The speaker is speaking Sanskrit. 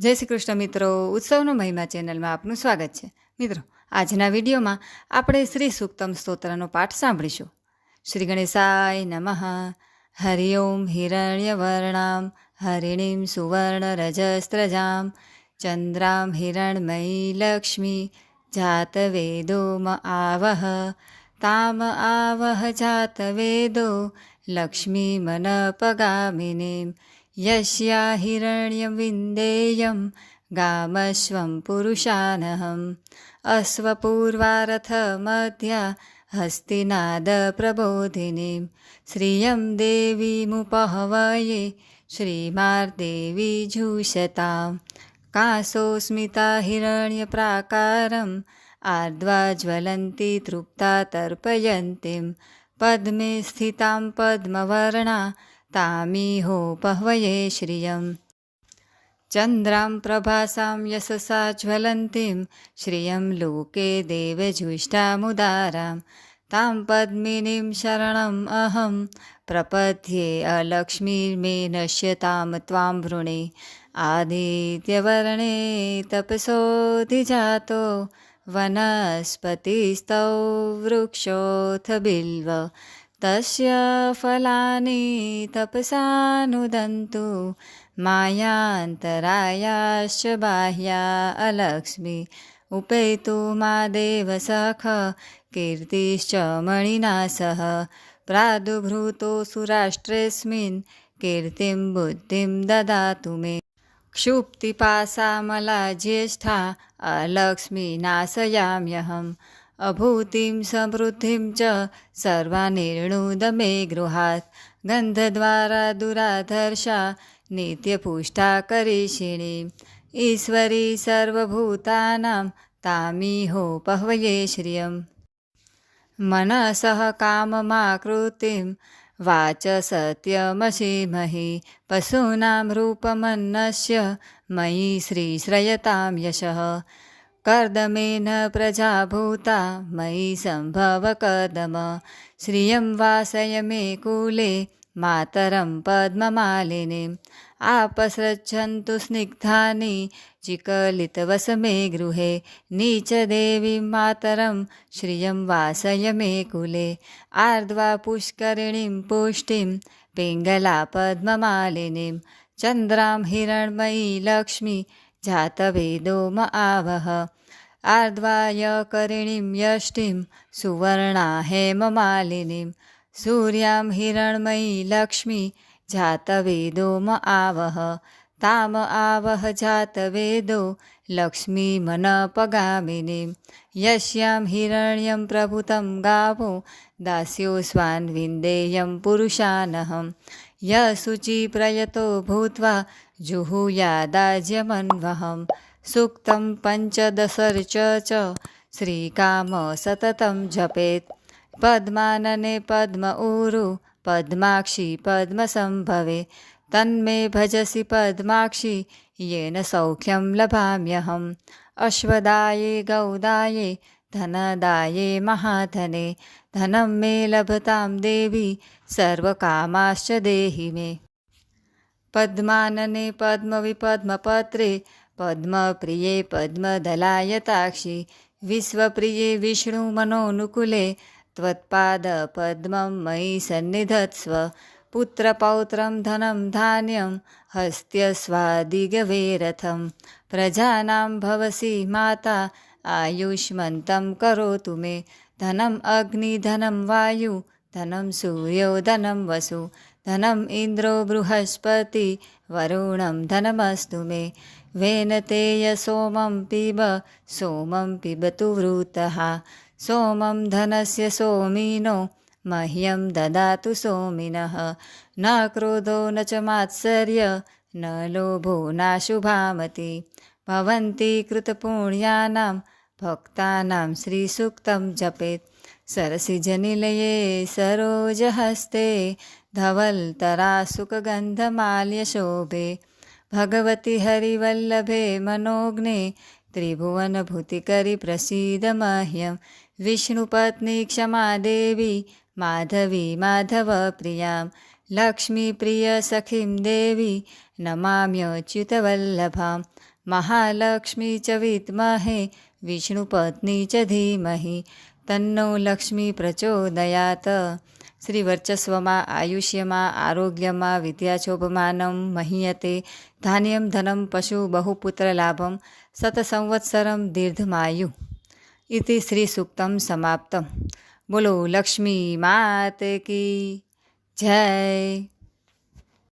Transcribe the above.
જય શ્રી કૃષ્ણ મિત્રો, ઉત્સવનો મહિમા ચેનલમાં આપનું સ્વાગત છે. મિત્રો, આજના વિડીયોમાં આપણે શ્રી સુક્તમ સ્તોત્રનો પાઠ સાંભળીશું. શ્રી ગણેશાય નમઃ. હરિઓમ હિરણ્યવર્ણામ. હરિણીમ સુવર્ણ રજસ્ત્રજામ ચંદ્રામ હિરણમયી લક્ષ્મી જાતવેદોમ આવહ. તામ આવહ જાત વેદો લક્ષ્મી મનપગામિનીમ. यस्या हिरण्यं विन्देयं गामश्वं पुरुषानहम्। अश्वपूर्वारथमध्या हस्तिनादप्रबोधिनीं। श्रियं देवीमुपहवये श्रीमार्देवी झूषतां कासोस्मिता हिरण्यप्राकारम् आर्द्वा ज्वलन्ती तृप्ता तर्पयन्तीं पद्मे स्थितां पद्मवर्णा तामीहोपह्वये श्रियं चन्द्रां प्रभासां यशसा ज्वलन्तीं श्रियं लोके देवजुष्टामुदारां तां पद्मिनीं शरणम् अहं प्रपद्ये अलक्ष्मीर्मे नश्यतां त्वां वृणे। आदित्यवर्णे तपसोऽधिजातो। वनस्पतिस्तौ वृक्षोऽथ बिल्व तस्य फलानि तपसानुदन्तु। मायान्तरायाश्च बाह्या अलक्ष्मी। उपेतु मा देवसख कीर्तिश्च मणिना सह। प्रादुभृतो सुराष्ट्रेऽस्मिन् कीर्तिं बुद्धिं ददातु मे। क्षुप्तिपासामला ज्येष्ठा अलक्ष्मी नाशयाम्यहम् अभूतिं समृद्धिं च सर्वानिर्णुदमे गृहात् गन्धद्वारा दुराधर्षा नित्यपुष्टा करिषिणीम् ईश्वरी सर्वभूतानां तामीहोपह्वये श्रियम्। मनसः काममाकृतिं वाच सत्यमसीमहि। पशूनां रूपमन्नस्य मयि श्रीश्रयतां यशः। कर्दमेन प्रजाभूता मयि सम्भवकदम श्रियं वासय मे कुले मातरं पद्ममालिनीम् आपसृच्छन्तु स्निग्धानि चिकलितवस मे गृहे। नीचदेवीं मातरं श्रियं वासय मे कुले। आर्द्वा पुष्करिणीं पुष्टिं पिङ्गला पद्ममालिनीं। चन्द्रां हिरण्मयी लक्ष्मी जातवेदोम आवह। आर्द्वाय करिणीं यष्टिं सुवर्णा हेममालिनीं सूर्यां हिरण्मयी लक्ष्मी जातवेदो म आवह। ताम आवह जातवेदो लक्ष्मीमनपगामिनीं यस्यां हिरण्यं प्रभुतं गावो दास्यो स्वान्विन्देयं पुरुषानहं यशुचिप्रयतो भूत्वा जुहुयादाज्यमन्वहं सूक्तं पञ्चदशर्च च श्रीकाम सततं जपेत्। पद्मानने पद्म ऊरु पद्माक्षि पद्मसम्भवे। तन्मे भजसि पद्माक्षि येन सौख्यं लभाम्यहम्। अश्वदाये गौदाये धनदाये महाधने धनं मे लभतां देवी सर्वकामाश्च देहि मे। पद्मानने पद्मविपद्मपत्रे पद्मप्रिये पद्मदलायताक्षि विश्वप्रिये विष्णुमनोनुकुले त्वत्पादपद्मं मयि सन्निधत्स्व पुत्रपौत्रं धनं धान्यं हस्त्यस्वादिगवेरथं प्रजानां भवसि माता आयुष्मन्तं करोतु मे। धनम् अग्निधनं वायु धनं सूर्यो धनं वसु धनम् इन्द्रो बृहस्पति वरुणं धनमस्तु मे। वेनतेय सोमं पिब सोमं पिबतु वृतः। सोमं धनस्य सोमिनो मह्यं ददातु सोमिनः। न क्रोधो न च मात्सर्य न लोभो नाशुभामति भवन्ति कृतपुण्यानां भक्तानां श्रीसूक्तं जपेत्। सरसिजनिलये सरोजहस्ते धवल्तरासुकगन्धमाल्यशोभे भगवति हरिवल्लभे मनोज्ञे त्रिभुवनभूतिकरि प्रसीद मह्यं विष्णुपत्नी क्षमा देवी माधवी माधवप्रियां लक्ष्मीप्रियसखीं देवी મહાલક્ષ્મી ચ વિદ્મહે વિષ્ણુપત્ની ચ ધીમહિ, તન્નો લક્ષ્મી પ્રચોદયાત. શ્રી વર્ચસ્વમાં, આયુષ્યમાં, આરોગ્યમાં, વિદ્યાશોભમાનમ મહીયતે, ધાન્યમ ધનમ પશુ બહુપુત્રલાભમ સતસંવત્સરમ દીર્ઘમાયુ. ઇતિ શ્રી સૂક્તમ સમાપ્તમ. બોલો, લક્ષ્મી માત કી જય.